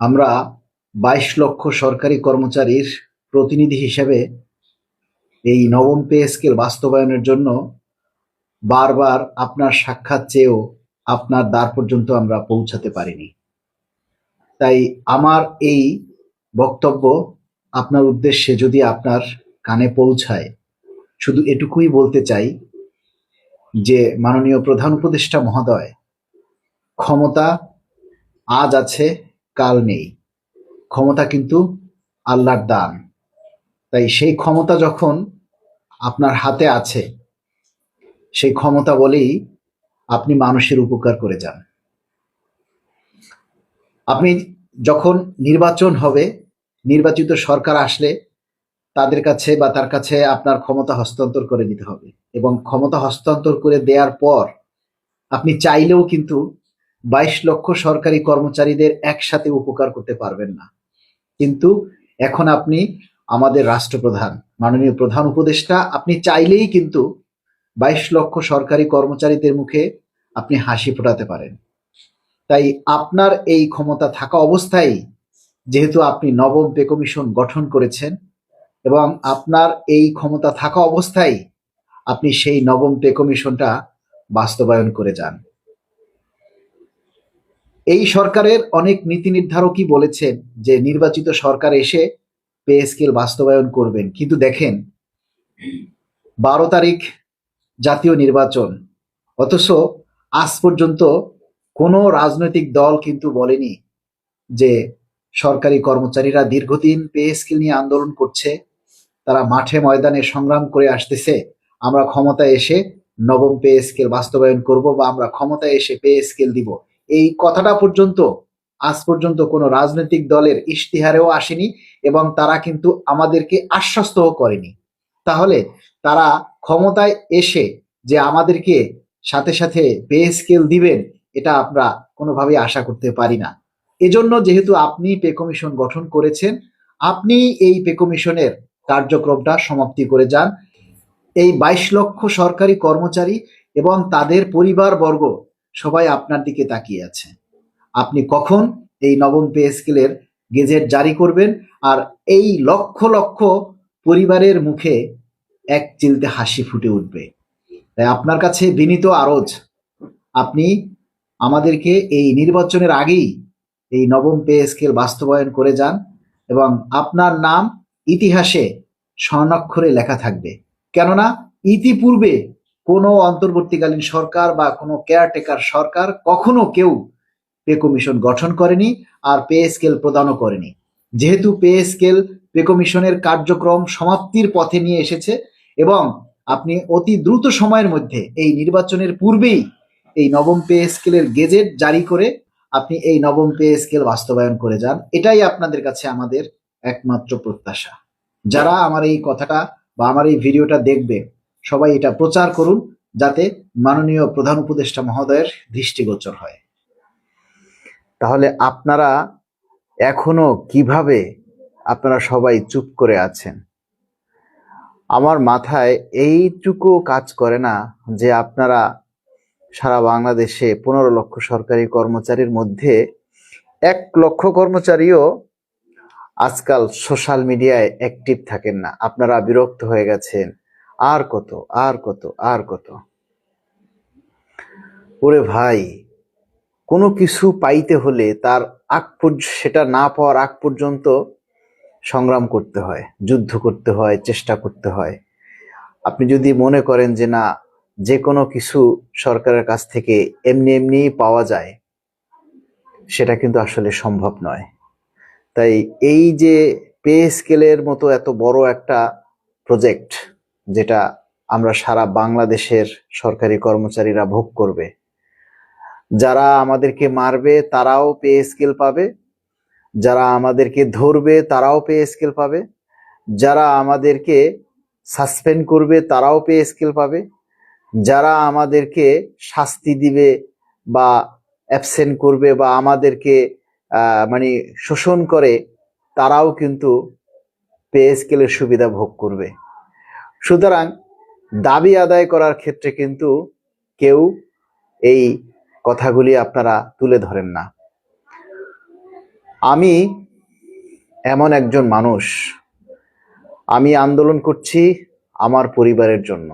আমরা বাইশ লক্ষ সরকারি কর্মচারীর প্রতিনিধি হিসেবে এই নবম পে স্কেল বাস্তবায়নের জন্য বারবার আপনার সাক্ষাৎ চেয়েও আপনার দ্বার পর্যন্ত আমরা পৌঁছাতে পারিনি। তাই আমার এই বক্তব্য আপনার উদ্দেশ্যে যদি আপনার কানে পৌঁছায়, শুধু এটুকুই বলতে চাই যে মাননীয় প্রধান উপদেষ্টা মহোদয়, ক্ষমতা আজ আছে কাল নেই। ক্ষমতা কিন্তু আল্লাহর দান। তাই সেই ক্ষমতা যখন আপনার হাতে আছে, সেই ক্ষমতা বলেই আপনি মানুষের উপকার করে যান। আপনি যখন নির্বাচন হবে, নির্বাচিত সরকার আসলে তাদের কাছে বা তার কাছে আপনার ক্ষমতা হস্তান্তর করে দিতে হবে এবং ক্ষমতা হস্তান্তর করে দেওয়ার পর আপনি চাইলেও কিন্তু বাইশ লক্ষ সরকারি কর্মচারীদের একসাথে উপকার করতে পারবেন না। কিন্তু এখন আপনি আমাদের রাষ্ট্রপ্রধান, মাননীয় প্রধান উপদেষ্টা, আপনি চাইলেই কিন্তু বাইশ লক্ষ সরকারি কর্মচারীদের মুখে আপনি হাসি ফোটাতে পারেন। তাই আপনার এই ক্ষমতা থাকা অবস্থায় যেহেতু আপনি নবম পে কমিশন গঠন করেছেন এবং আপনার এই ক্ষমতা থাকা অবস্থায় আপনি সেই নবম পে কমিশনটা বাস্তবায়ন করে যান। এই সরকারের অনেক নীতি নির্ধারকই বলেছেন যে নির্বাচিত সরকার এসে পে স্কেল বাস্তবায়ন করবেন। কিন্তু দেখেন, বারো তারিখ জাতীয় নির্বাচন, অথচ আজ পর্যন্ত কোনো রাজনৈতিক দল কিন্তু বলেনি যে সরকারি কর্মচারীরা দীর্ঘদিন পে স্কেল নিয়ে আন্দোলন করছে, তারা মাঠে ময়দানে সংগ্রাম করে আসতেছে, আমরা ক্ষমতায় এসে নবম পে স্কেল বাস্তবায়ন করব বা আমরা ক্ষমতায় এসে পে স্কেল দিব। এই কথাটা পর্যন্ত, আজ পর্যন্ত কোনো রাজনৈতিক দলের ইশতিহারেও আসেনি এবং তারা কিন্তু আমাদেরকে আশ্বস্তও করেনি। তাহলে তারা ক্ষমতায় এসে যে আমাদেরকে সাথে সাথে পে স্কেল দিবেন, এটা আমরা কোনোভাবেই আশা করতে পারি না। এজন্য যেহেতু আপনি পে কমিশন গঠন করেছেন, আপনি এই পে কমিশনের কার্যক্রমটা সমাপ্তি করে যান। এই বাইশ লক্ষ সরকারি কর্মচারী এবং তাদের পরিবারবর্গ সবাই আপনার দিকে তাকিয়ে আছে। আপনি কখন এই নবম পে স্কেলের গেজেট জারি করবেন আর এই লক্ষ লক্ষ পরিবারের মুখে এক চিলতে হাসি ফুটে উঠবে। তাই আপনার কাছে বিনীত আরজ, আপনি আমাদেরকে এই নির্বাচনের আগেই এই নবম পে স্কেল বাস্তবায়ন করে যান এবং আপনার নাম ইতিহাসে স্বর্ণাক্ষরে লেখা থাকবে। কেননা ইতিপূর্বে কোনো অন্তর্বর্তীকালীন সরকার বা কোনো কেয়ারটেকার সরকার কখনো কেউ পে কমিশন গঠন করেনি আর পে স্কেল প্রদানও করেনি। যেহেতু পে স্কেল পে কমিশনের কার্যক্রম সমাপ্তির পথে নিয়ে এসেছে এবং আপনি অতি দ্রুত সময়ের মধ্যে এই নির্বাচনের পূর্বেই এই নবম পে স্কেলের গেজেট জারি করে আপনি এই নবম পে স্কেল বাস্তবায়ন করে যান। এটাই আপনাদের কাছে আমাদের একমাত্র প্রত্যাশা। যারা আমার এই কথাটা বা আমার এই ভিডিওটা দেখবে সবাই এটা প্রচার করুন যাতে মাননীয় প্রধান উপদেষ্টা মহোদয়ের দৃষ্টিগোচর হয়। তাহলে আপনারা এখনও কীভাবে আপনারা সবাই চুপ করে আছেন? আমার মাথায় এইটুকু কাজ করে না যে আপনারা সারা বাংলাদেশে পনেরো লক্ষ সরকারি কর্মচারীর মধ্যে এক লক্ষ কর্মচারীও আজকাল সোশ্যাল মিডিয়ায় অ্যাক্টিভ থাকেন না। আপনারা বিরক্ত হয়ে গেছেন। আর কত আর কত আর কত। ওরে ভাই, কোনো কিছু পাইতে হলে তার আগ সেটা না পাওয়ার আগ পর্যন্ত সংগ্রাম করতে হয়, যুদ্ধ করতে হয়, চেষ্টা করতে হয়। আপনি যদি মনে করেন যে না, যে কোনো কিছু সরকারের কাছ থেকে এমনি এমনি পাওয়া যায়, সেটা কিন্তু আসলে সম্ভব নয়। তাই এই যে পে স্কেলের মতো এত বড় একটা প্রজেক্ট যেটা আমরা সারা বাংলাদেশের সরকারি কর্মচারীরা ভোগ করবে। যারা আমাদেরকে মারবে, তারাও পে স্কেল পাবে। যারা আমাদেরকে ধরবে, তারাও পে স্কেল পাবে। যারা আমাদেরকে সাসপেন্ড করবে, তারাও পে স্কেল পাবে। যারা আমাদেরকে শাস্তি দিবে বা অ্যাবসেন্ট করবে বা আমাদেরকে মানে শোষণ করে, তারাও কিন্তু পে স্কেলের সুবিধা ভোগ করবে। সুতরাং দাবি আদায় করার ক্ষেত্রে কিন্তু কেউ এই কথাগুলি আপনারা তুলে ধরেন না। আমি এমন একজন মানুষ, আমি আন্দোলন করছি আমার পরিবারের জন্য।